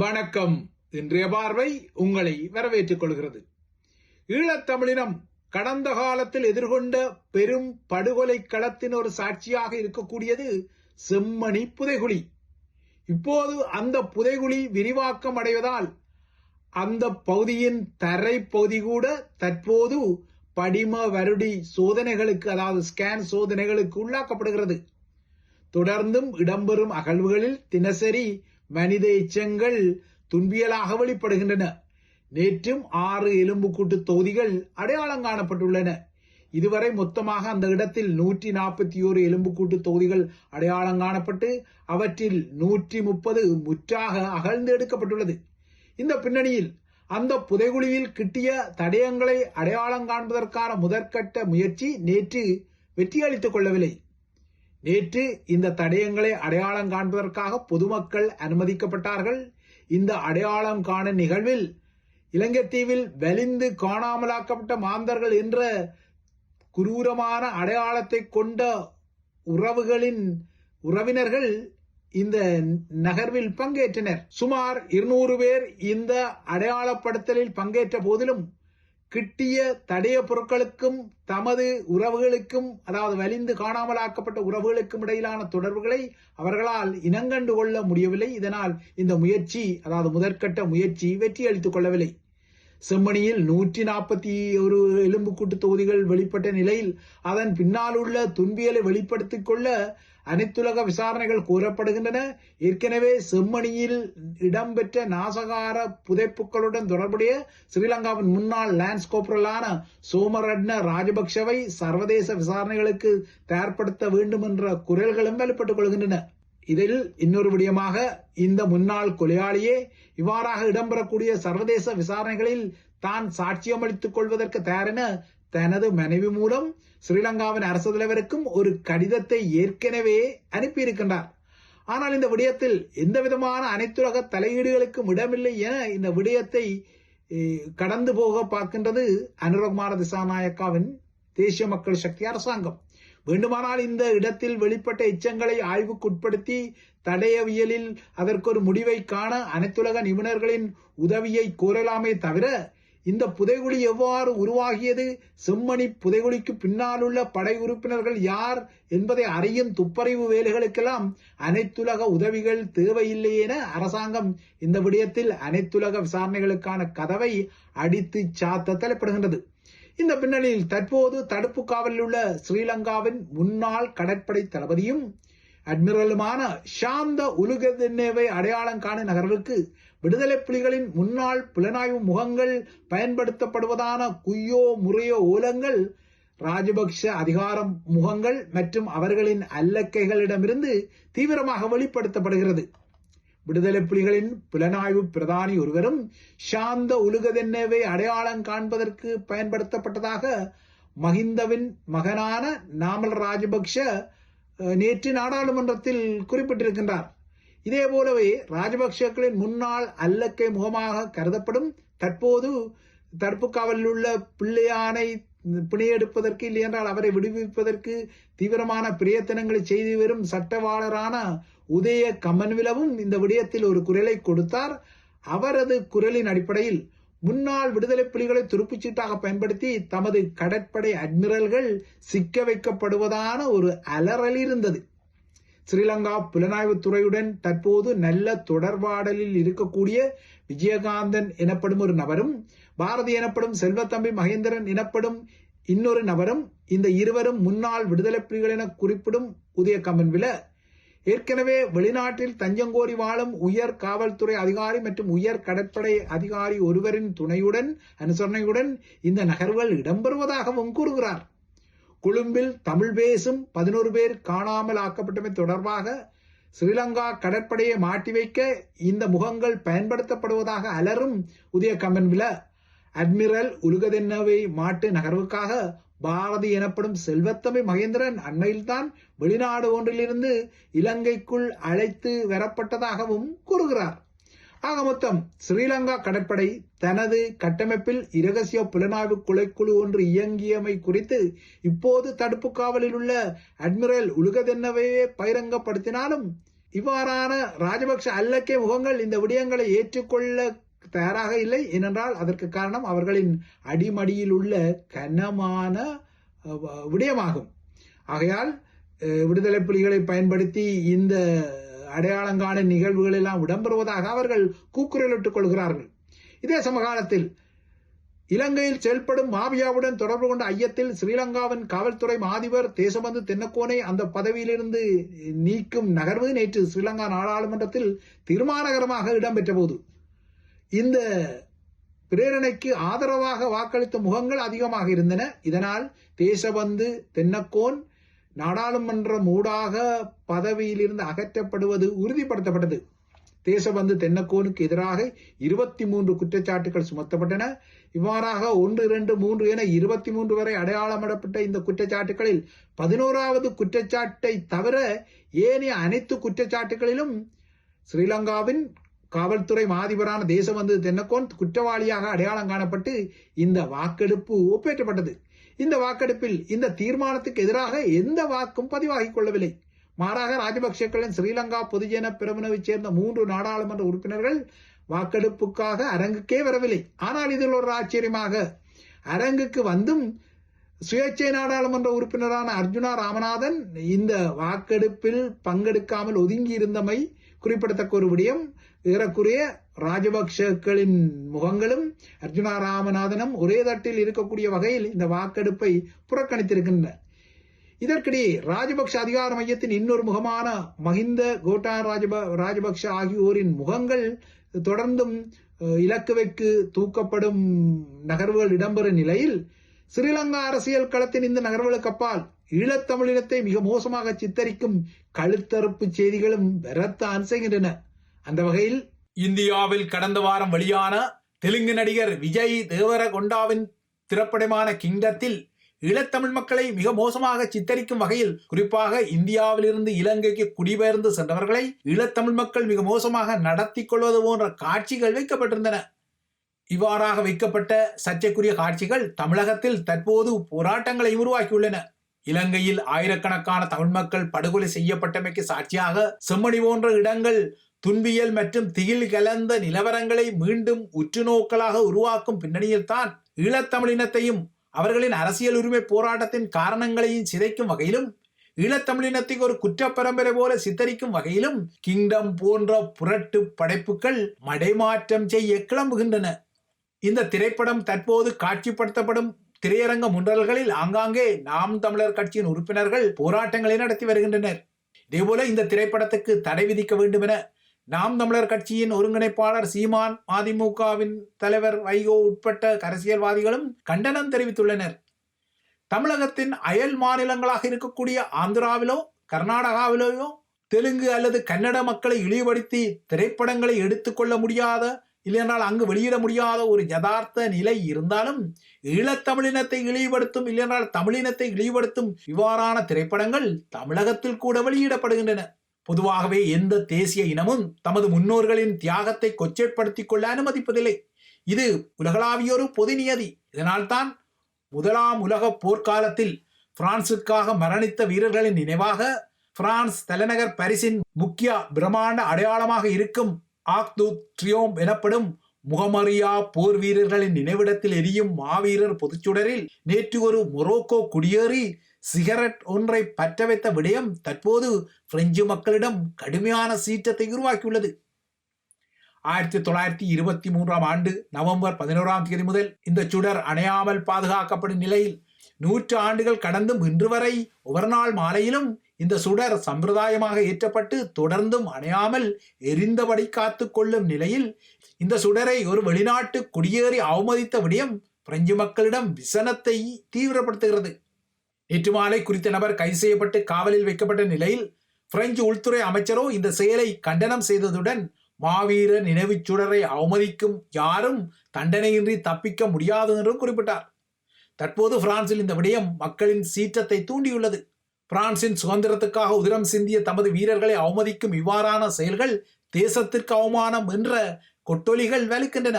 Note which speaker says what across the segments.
Speaker 1: வணக்கம். இன்றைய பார்வை உங்களை வரவேற்றுக் கொள்கிறது. ஈழத்தமிழினம் கடந்த காலத்தில் எதிர்கொண்ட பெரும் படுகொலை களத்தின் ஒரு சாட்சியாக இருக்கக்கூடியது செம்மணி புதைகுழி. இப்போது அந்த புதைகுழி விரிவாக்கம் அடைவதால் அந்த பகுதியின் தரை பகுதி கூட தற்போது படிம வருடி சோதனைகளுக்கு அதாவது ஸ்கேன் சோதனைகளுக்கு உள்ளாக்கப்படுகிறது. தொடர்ந்தும் இடம்பெறும் அகழ்வுகளில் தினசரி மனித எச்சங்கள் துன்பியலாக வெளிப்படுகின்றன. நேற்றும் ஆறு எலும்புக்கூட்டு தொகுதிகள் அடையாளம் காணப்பட்டுள்ளன. இதுவரை மொத்தமாக அந்த இடத்தில் நூற்றி நாற்பத்தி ஓரு எலும்புக்கூட்டு தொகுதிகள் அடையாளம் காணப்பட்டு அவற்றில் நூற்றி முப்பது முற்றாக அகழ்ந்து எடுக்கப்பட்டுள்ளது. இந்த பின்னணியில் அந்த புதைகுழியில் கிட்டிய தடயங்களை அடையாளம் காண்பதற்கான முதற்கட்ட முயற்சி நேற்று வெற்றியளித்துக் கொள்ளவில்லை. நேற்று இந்த தடயங்களை அடையாளம் காண்பதற்காக பொதுமக்கள் அனுமதிக்கப்பட்டார்கள். இந்த அடையாளம் காண நிகழ்வில் இலங்கைத்தீவில் வலிந்து காணாமலாக்கப்பட்ட மாந்தர்கள் என்ற குரூரமான அடையாளத்தை கொண்ட உறவுகளின் உறவினர்கள் இந்த நகர்வில் பங்கேற்றனர். சுமார் இருநூறு பேர் இந்த அடையாளப்படுத்தலில் பங்கேற்ற போதிலும் கிட்டிய தடைய பொருட்களுக்கும் தமது உறவுகளுக்கும் அதாவது வலிந்து காணாமலாக்கப்பட்ட உறவுகளுக்கும் இடையிலான தொடர்புகளை அவர்களால் இனங்கண்டு கொள்ள முடியவில்லை. இதனால் இந்த முயற்சி அதாவது முதற்கட்ட முயற்சி வெற்றி அளித்துக் கொள்ளவில்லை. செம்மணியில் நூற்றி நாற்பத்தி ஒரு எலும்புக்கூட்டு தொகுதிகள் வெளிப்பட்ட நிலையில் அதன் பின்னால் உள்ள துன்பியலை வெளிப்படுத்திக் கொள்ள அனைத்துலக விசாரணைகள் கூறப்படுகின்றன. ஏற்கனவே செம்மணியில் இடம்பெற்ற நாசகார புதைப்புகளுடன் தொடர்புடைய ஸ்ரீலங்காவின் முன்னாள் லான்ஸ் கோப்ரலான சோமரட்ன ராஜபக்ஷவை சர்வதேச விசாரணைகளுக்கு தயார்படுத்த வேண்டும் என்ற குரல்களும் வெளிப்பட்டுக் கொள்கின்றன. இதில் இன்னொரு விடயமாக இந்த முன்னாள் கொலையாளியே இவ்வாறாக இடம்பெறக்கூடிய சர்வதேச விசாரணைகளில் தான் சாட்சியமளித்துக் கொள்வதற்கு தயாரென தனது மனைவி மூலம் ஸ்ரீலங்காவின் அரசு தலைவருக்கும் ஒரு கடிதத்தை ஏற்கனவே அனுப்பியிருக்கின்றார். ஆனால் இந்த விடயத்தில் எந்த விதமான அனைத்துலக தலையீடுகளுக்கும் இடமில்லை என இந்த விடயத்தை கடந்து போக பார்க்கின்றது அனுரகுமார திசாநாயக்காவின் தேசிய மக்கள் சக்தி அரசாங்கம். வேண்டுமானால் இந்த இடத்தில் வெளிப்பட்ட எச்சங்களை ஆய்வுக்குட்படுத்தி தடையவியலில் அதற்கு ஒரு முடிவை காண அனைத்துலக நிபுணர்களின் உதவியை கோரலாமே தவிர இந்த புதைகுழி எவ்வாறு உருவாகியது? செம்மணி புதைகுழிக்கு பின்னாலுள்ள படை உறுப்பினர்கள் யார் என்பதை அறியும் துப்பறிவு வேலைகளுக்கெல்லாம் அனைத்துலக உதவிகள் தேவையில்லை என அரசாங்கம் இந்த விடயத்தில் அனைத்துலக விசாரணைகளுக்கான கதவை அடித்து சாத்த தலைப்படுகின்றது. இந்த பின்னணியில் தற்போது தடுப்பு காவலில் உள்ள ஸ்ரீலங்காவின் முன்னாள் கடற்படை தளபதியும் அட்மிரலுமான சாந்த உலுகதின்னேவை அடையாளம் காணும் நகர்வுக்கு விடுதலை புலிகளின் முன்னாள் புலனாய்வு முகங்கள் பயன்படுத்தப்படுவதான குய்யோ முறையோ ஓலங்கள் ராஜபக்ஷ அதிகாரம் முகங்கள் மற்றும் அவர்களின் அல்லக்கைகளிடமிருந்து தீவிரமாக வெளிப்படுத்தப்படுகிறது. விடுதலை புலிகளின் புலனாய்வு பிரதானி ஒருவரும் சாந்த உலுகதென்னவை அடையாளம் காண்பதற்கு பயன்படுத்தப்பட்டதாக மஹிந்தவின் மகனான நாமல் ராஜபக்ஷ நேற்று நாடாளுமன்றத்தில் குறிப்பிட்டிருக்கின்றார். இதே போலவே ராஜபக்சேக்களின் முன்னாள் அல்லக்கை முகமாக கருதப்படும் தற்போது தடுப்பு காவலில் உள்ள பிள்ளையானை பிணையெடுப்பதற்கு இல்லையென்றால் அவரை விடுவிப்பதற்கு தீவிரமான பிரயத்தனங்களை செய்து வரும் சட்டவாளரான உதய கமன்விலவும் இந்த விடயத்தில் ஒரு குரலை கொடுத்தார். அவரது குரலின் அடிப்படையில் முன்னாள் விடுதலை புலிகளை துருப்புச்சீட்டாக பயன்படுத்தி தமது கடற்படை அட்மிரல்கள் சிக்க வைக்கப்படுவதான ஒரு அலறல் இருந்தது. ஸ்ரீலங்கா புலனாய்வு துறையுடன் தற்போது நல்ல தொடர்பாடலில் இருக்கக்கூடிய விஜயகாந்தன் எனப்படும் ஒரு நபரும் பாரதி எனப்படும் செல்வத்தம்பி மகேந்திரன் எனப்படும் இன்னொரு நபரும் இந்த இருவரும் முன்னாள் விடுதலை புலிகள் என குறிப்பிடும் உதய கமன்வில ஏற்கனவே வெளிநாட்டில் தஞ்சங்கோரி வாழும் உயர் காவல்துறை அதிகாரி மற்றும் உயர் கடற்படை அதிகாரி ஒருவரின் துணையுடன் அனுசரணையுடன் இந்த நகர்வுகள் இடம்பெறுவதாகவும் கூறுகிறார். கொழும்பில் தமிழ் பேசும் பதினோரு பேர் காணாமல் ஆக்கப்பட்டமை தொடர்பாக ஸ்ரீலங்கா கடற்படையை மாட்டி வைக்க இந்த முகங்கள் பயன்படுத்தப்படுவதாக அலரும் உதய கம்பன்வில அட்மிரல் உலுகதென்னவை மாட்டு நகர்வுக்காக பாரதி எனப்படும் செல்வத்தமை மகேந்திரன் அண்மையில்தான் வெளிநாடு ஒன்றிலிருந்து இலங்கைக்குள் அழைத்து வரப்பட்டதாகவும் கூறுகிறார். ஆக மொத்தம் ஸ்ரீலங்கா கடற்படை தனது கட்டமைப்பில் இரகசிய புலனாய்வு குலைக்குழு ஒன்று இயங்கியமை குறித்து இப்போது தடுப்பு காவலில் உள்ள அட்மிரல் உலகதென்னவையே பகிரங்கப்படுத்தினாலும் இவ்வாறான ராஜபக்ஷ அல்லக்கே முகங்கள் இந்த விடயங்களை ஏற்றுக்கொள்ள தயாராக இல்லை. ஏனென்றால் அதற்கு காரணம் அவர்களின் அடிமடியில் உள்ள கனமான விடயமாகும். ஆகையால் விடுதலை புலிகளை பயன்படுத்தி இந்த அடையாளங்கான நிகழ்வுகள் எல்லாம் இடம்பெறுவதாக அவர்கள் கூக்குரலிட்டுக் கொள்கிறார்கள். இதே சமகாலத்தில் இலங்கையில் செயல்படும் மாபியாவுடன் தொடர்பு கொண்ட ஐயத்தில் ஸ்ரீலங்காவின் காவல்துறை மாதிபர் தேசபந்து தென்னக்கோனை அந்த பதவியிலிருந்து நீக்கும் நகர்வு நேற்று ஸ்ரீலங்கா நாடாளுமன்றத்தில் தீர்மானகரமாக இடம்பெற்ற போது இந்த பிரேரணைக்கு ஆதரவாக வாக்களித்த முகங்கள் அதிகமாக இருந்தன. இதனால் தேசபந்து தென்னக்கோன் நாடாளுமன்றம் ஊடாக பதவியிலிருந்து அகற்றப்படுவது உறுதிப்படுத்தப்பட்டது. தேசபந்து தென்னக்கோனுக்கு எதிராக இருபத்தி மூன்று குற்றச்சாட்டுகள் சுமத்தப்பட்டன. இவ்வாறாக ஒன்று இரண்டு மூன்று என இருபத்தி மூன்று வரை அடையாளமிடப்பட்ட இந்த குற்றச்சாட்டுகளில் பதினோராவது குற்றச்சாட்டை தவிர ஏனைய அனைத்து குற்றச்சாட்டுகளிலும் ஸ்ரீலங்காவின் காவல்துறை மாதிபரான தேசபந்து தென்னக்கோன் குற்றவாளியாக அடையாளம் காணப்பட்டு இந்த வாக்கெடுப்பு ஒப்பேற்றப்பட்டது. இந்த வாக்கெடுப்பில் இந்த தீர்மானத்துக்கு எதிராக எந்த வாக்கும் பதிவாகிக் கொள்ளவில்லை. மாறாக ராஜபக்சேக்களின் ஸ்ரீலங்கா பொதுஜன பிரமுனவைச் சேர்ந்த மூன்று நாடாளுமன்ற உறுப்பினர்கள் வாக்கெடுப்புக்காக அரங்குக்கே வரவில்லை. ஆனால் இதில் ஒரு ஆச்சரியமாக அரங்குக்கு வந்தும் சுயேட்சை நாடாளுமன்ற உறுப்பினரான அர்ஜுனா ராமநாதன் இந்த வாக்கெடுப்பில் பங்கெடுக்காமல் ஒதுங்கி இருந்தமை குறிப்பிடத்தக்க ஒரு விடயம். ஏறக்குறைய ராஜபக்ஷக்களின் முகங்களும் அர்ஜுனா ராமநாதனும் ஒரே தட்டில் இருக்கக்கூடிய வகையில் இந்த வாக்கெடுப்பை புறக்கணித்திருக்கின்றனர் இதற்கிடையே ராஜபக்ஷ அதிகார மையத்தின் இன்னொரு முகமான மஹிந்த கோட்டா ராஜப ராஜபக்ஷ ஆகியோரின் முகங்கள் தொடர்ந்தும் இலக்குவைக்கு தூக்கப்படும் நகர்வுகள் இடம்பெறும் நிலையில் ஸ்ரீலங்கா அரசியல் களத்தின் இந்த நகர்வுகளுக்கு அப்பால் ஈழத்தமிழினத்தை மிக மோசமாக சித்தரிக்கும் கழுத்தறுப்பு செய்திகளும் வரத்தான் செய்கின்றன. அந்த வகையில் இந்தியாவில் கடந்த வாரம் வெளியான தெலுங்கு நடிகர் விஜய் தேவரகொண்டாவின் திரைப்படமான கிங்டத்தில் ஈழத்தமிழ் மக்களை மிக மோசமாக சித்தரிக்கும் வகையில் குறிப்பாக இந்தியாவிலிருந்து இலங்கைக்கு குடிபெயர்ந்து சென்றவர்களை ஈழத்தமிழ் மக்கள் மிக மோசமாக நடத்தி கொள்வது போன்ற காட்சிகள் வைக்கப்பட்டிருந்தன. இவ்வாறாக வைக்கப்பட்ட சர்ச்சைக்குரிய காட்சிகள் தமிழகத்தில் தற்போது போராட்டங்களை உருவாக்கியுள்ளன. இலங்கையில் ஆயிரக்கணக்கான தமிழ் மக்கள் படுகொலை செய்யப்பட்டமைக்கு சாட்சியாக செம்மணி போன்ற இடங்கள் துன்பியல் மற்றும் திகில் கலந்த நிலவரங்களை மீண்டும் உற்றுநோக்கலாக உருவாக்கும் பின்னணியில்தான் ஈழத்தமிழினத்தையும் அவர்களின் அரசியல் உரிமை போராட்டத்தின் காரணங்களையும் சிதைக்கும் வகையிலும் ஈழத்தமிழினத்தை ஒரு குற்ற பரம்பரை போல சித்தரிக்கும் வகையிலும் கிங்டம் போன்ற புரட்டு படைப்புகள் மடைமாற்றம் செய்ய கிளம்புகின்றன. இந்த திரைப்படம் தற்போது காட்சிப்படுத்தப்படும் திரையரங்க முன்றல்களில் ஆங்காங்கே நாம் தமிழர் கட்சியின் உறுப்பினர்கள் போராட்டங்களை நடத்தி வருகின்றனர். இதேபோல இந்த திரைப்படத்துக்கு தடை விதிக்க வேண்டும் என நாம் தமிழர் கட்சியின் ஒருங்கிணைப்பாளர் சீமான் அதிமுகவின் தலைவர் வைகோ உட்பட்ட அரசியல்வாதிகளும் கண்டனம் தெரிவித்துள்ளனர். தமிழகத்தின் அயல் மாநிலங்களாக இருக்கக்கூடிய ஆந்திராவிலோ கர்நாடகாவிலோ தெலுங்கு அல்லது கன்னட மக்களை இழிவுபடுத்தி திரைப்படங்களை எடுத்துக்கொள்ள முடியாத இல்லையென்றால் அங்கு வெளியிட முடியாத ஒரு யதார்த்த நிலை இருந்தாலும் ஈழத்தமிழினத்தை இழிவுபடுத்தும் இல்லையென்றால் தமிழினத்தை இழிவுபடுத்தும் இவ்வாறான திரைப்படங்கள் தமிழகத்தில் கூட வெளியிடப்படுகின்றன. பொதுவாகவே எந்த தேசிய இனமும் தமது முன்னோர்களின் தியாகத்தை கொச்சைப்படுத்திக் கொள்ள அனுமதிப்பதில்லை. இது உலகளாவியொரு பொது நியதி. இதனால்தான் முதலாம் உலக போர்க்காலத்தில் பிரான்சுக்காக மரணித்த வீரர்களின் நினைவாக பிரான்ஸ் தலைநகர் பரிசின் முக்கிய பிரம்மாண்ட அடையாளமாக இருக்கும் ஆக்து ட்ரியோம் எனப்படும் முகமறியா போர் வீரர்களின் நினைவிடத்தில் எரியும் மாவீரர் பொதுச்சுடரில் நேற்று ஒரு மொரோக்கோ குடியேறி சிகரெட் ஒன்றை பற்ற வைத்த விடயம் தற்போது பிரெஞ்சு மக்களிடம் கடுமையான சீற்றத்தை உருவாக்கியுள்ளது. ஆயிரத்தி தொள்ளாயிரத்தி இருபத்தி மூன்றாம் ஆண்டு நவம்பர் பதினோராம் தேதி முதல் இந்த சுடர் அணையாமல் பாதுகாக்கப்படும் நிலையில் நூற்று ஆண்டுகள் கடந்தும் இன்று வரை ஒவ்வொரு நாள் மாலையிலும் இந்த சுடர் சம்பிரதாயமாக ஏற்றப்பட்டு தொடர்ந்தும் அணையாமல் எரிந்தபடி காத்து கொள்ளும் நிலையில் இந்த சுடரை ஒரு வெளிநாட்டு குடியேறி அவமதித்த விடயம் பிரெஞ்சு மக்களிடம் விசனத்தை தீவிரப்படுத்துகிறது. நேற்று மாலை குறித்த நபர் கைது செய்யப்பட்டு காவலில் வைக்கப்பட்ட நிலையில் பிரெஞ்சு உள்துறை அமைச்சரோ இந்த செயலை கண்டனம் செய்ததுடன் மாவீர நினைவுச் சுடரை அவமதிக்கும் யாரும் தண்டனையின்றி தப்பிக்க முடியாது என்றும் குறிப்பிட்டார். தற்போது பிரான்சில் இந்த விடயம் மக்களின் சீற்றத்தை தூண்டியுள்ளது. பிரான்சின் சுதந்திரத்துக்காக உதிரம் சிந்திய தமது வீரர்களை அவமதிக்கும் இவ்வாறான செயல்கள் தேசத்திற்கு அவமானம் என்ற கொட்டொலிகள் வலுக்கின்றன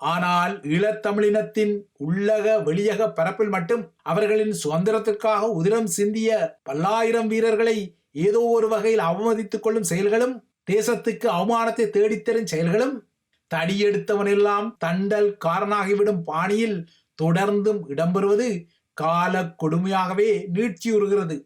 Speaker 1: ஆனால் ஈழத்தமிழினத்தின் உள்ளக வெளியக பரப்பில் மட்டும் அவர்களின் சுதந்திரத்திற்காக உதிரம் சிந்திய பல்லாயிரம் வீரர்களை ஏதோ ஒரு வகையில் அவமதித்துக் கொள்ளும் செயல்களும் தேசத்துக்கு அவமானத்தை தேடித்தரும் செயல்களும் தடியெடுத்தவனெல்லாம் தண்டல் காரணாகிவிடும் பாணியில் தொடர்ந்தும் இடம்பெறுவது கால கொடுமையாகவே நீட்சியுறுகிறது.